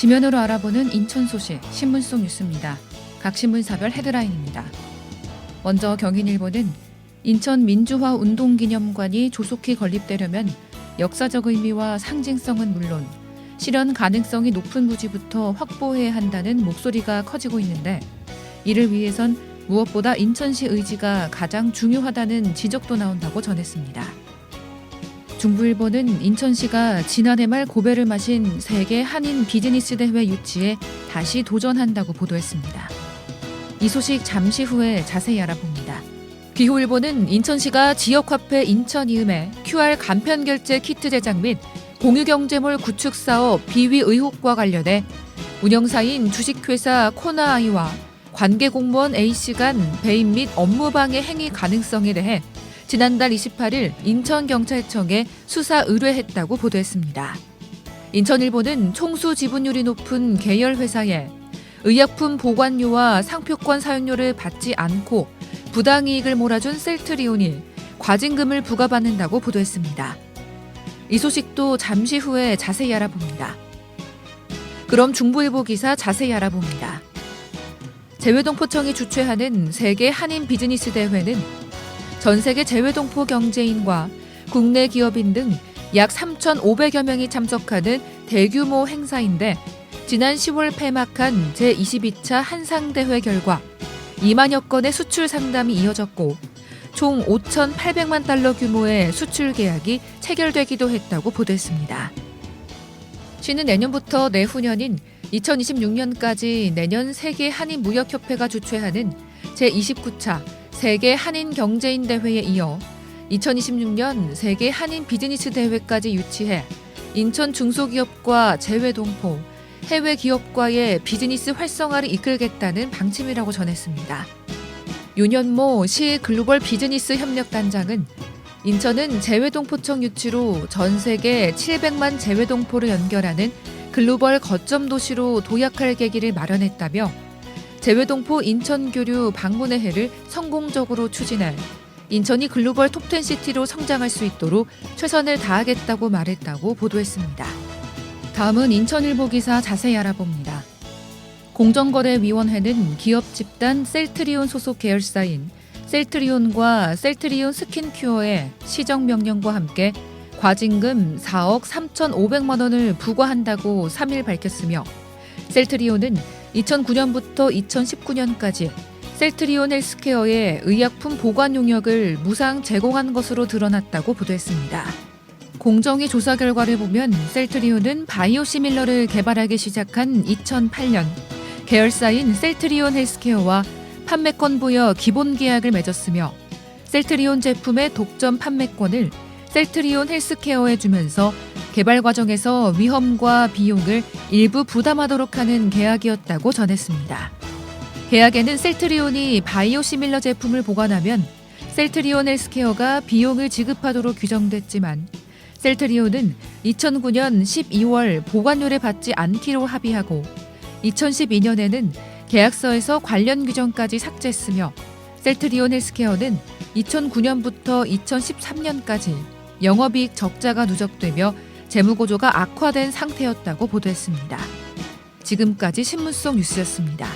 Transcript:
지면으로 알아보는 인천 소식 신문 속 뉴스입니다. 각 신문사별 헤드라인입니다. 먼저 경인일보는 인천 민주화 운동기념관이 조속히 건립되려면 역사적 의미와 상징성은 물론 실현 가능성이 높은 부지부터 확보해야 한다는 목소리가 커지고 있는데 이를 위해선 무엇보다 인천시 의지가 가장 중요하다는 지적도 나온다고 전했습니다. 중부일보는 인천시가 지난해 말 고배를 마신 세계 한인 비즈니스 대회 유치에 다시 도전한다고 보도했습니다. 이 소식 잠시 후에 자세히 알아봅니다. 기후일보는 인천시가 지역화폐 인천이음에 QR 간편 결제 키트 제작 및 공유경제몰 구축 사업 비위 의혹과 관련해 운영사인 주식회사 코나아이와 관계 공무원 A씨 간 배임 및 업무 방해 행위 가능성에 대해 지난달 28일 인천경찰청에 수사 의뢰했다고 보도했습니다. 인천일보는 총수 지분율이 높은 계열 회사에 의약품 보관료와 상표권 사용료를 받지 않고 부당이익을 몰아준 셀트리온이 과징금을 부과받는다고 보도했습니다. 이 소식도 잠시 후에 자세히 알아봅니다. 그럼 중부일보 기사 자세히 알아봅니다. 재외동포청이 주최하는 세계 한인 비즈니스 대회는 전 세계 재외동포 경제인과 국내 기업인 등 약 3,500여 명이 참석하는 대규모 행사인데 지난 10월 폐막한 제22차 한상대회 결과 2만여 건의 수출 상담이 이어졌고 총 5,800만 달러 규모의 수출 계약이 체결되기도 했다고 보도했습니다. 시는 내년부터 내후년인 2026년까지 내년 세계 한인 무역협회가 주최하는 제29차 세계 한인 경제인 대회에 이어 2026년 세계 한인 비즈니스 대회까지 유치해 인천 중소기업과 재외동포, 해외 기업과의 비즈니스 활성화를 이끌겠다는 방침이라고 전했습니다. 윤현모 시 글로벌 비즈니스 협력단장은 인천은 재외동포청 유치로 전 세계 700만 재외동포를 연결하는 글로벌 거점 도시로 도약할 계기를 마련했다며 재외동포 인천교류 방문의 해를 성공적으로 추진할 인천이 글로벌 톱10 시티로 성장할 수 있도록 최선을 다하겠다고 말했다고 보도했습니다. 다음은 인천일보 기사 자세히 알아봅니다. 공정거래위원회는 기업 집단 셀트리온 소속 계열사인 셀트리온과 셀트리온 스킨큐어에 시정명령과 함께 과징금 4억 3,500만 원을 부과한다고 3일 밝혔으며 셀트리온은 2009년부터 2019년까지 셀트리온 헬스케어의 의약품 보관 용역을 무상 제공한 것으로 드러났다고 보도했습니다. 공정위 조사 결과를 보면 셀트리온은 바이오시밀러를 개발하기 시작한 2008년 계열사인 셀트리온 헬스케어와 판매권 부여 기본 계약을 맺었으며 셀트리온 제품의 독점 판매권을 셀트리온 헬스케어에 주면서 개발 과정에서 위험과 비용을 일부 부담하도록 하는 계약이었다고 전했습니다. 계약에는 셀트리온이 바이오 시밀러 제품을 보관하면 셀트리온 헬스케어가 비용을 지급하도록 규정됐지만 셀트리온은 2009년 12월 보관료를 받지 않기로 합의하고 2012년에는 계약서에서 관련 규정까지 삭제했으며 셀트리온 헬스케어는 2009년부터 2013년까지 영업이익 적자가 누적되며 재무 구조가 악화된 상태였다고 보도했습니다. 지금까지 신문 속 뉴스였습니다.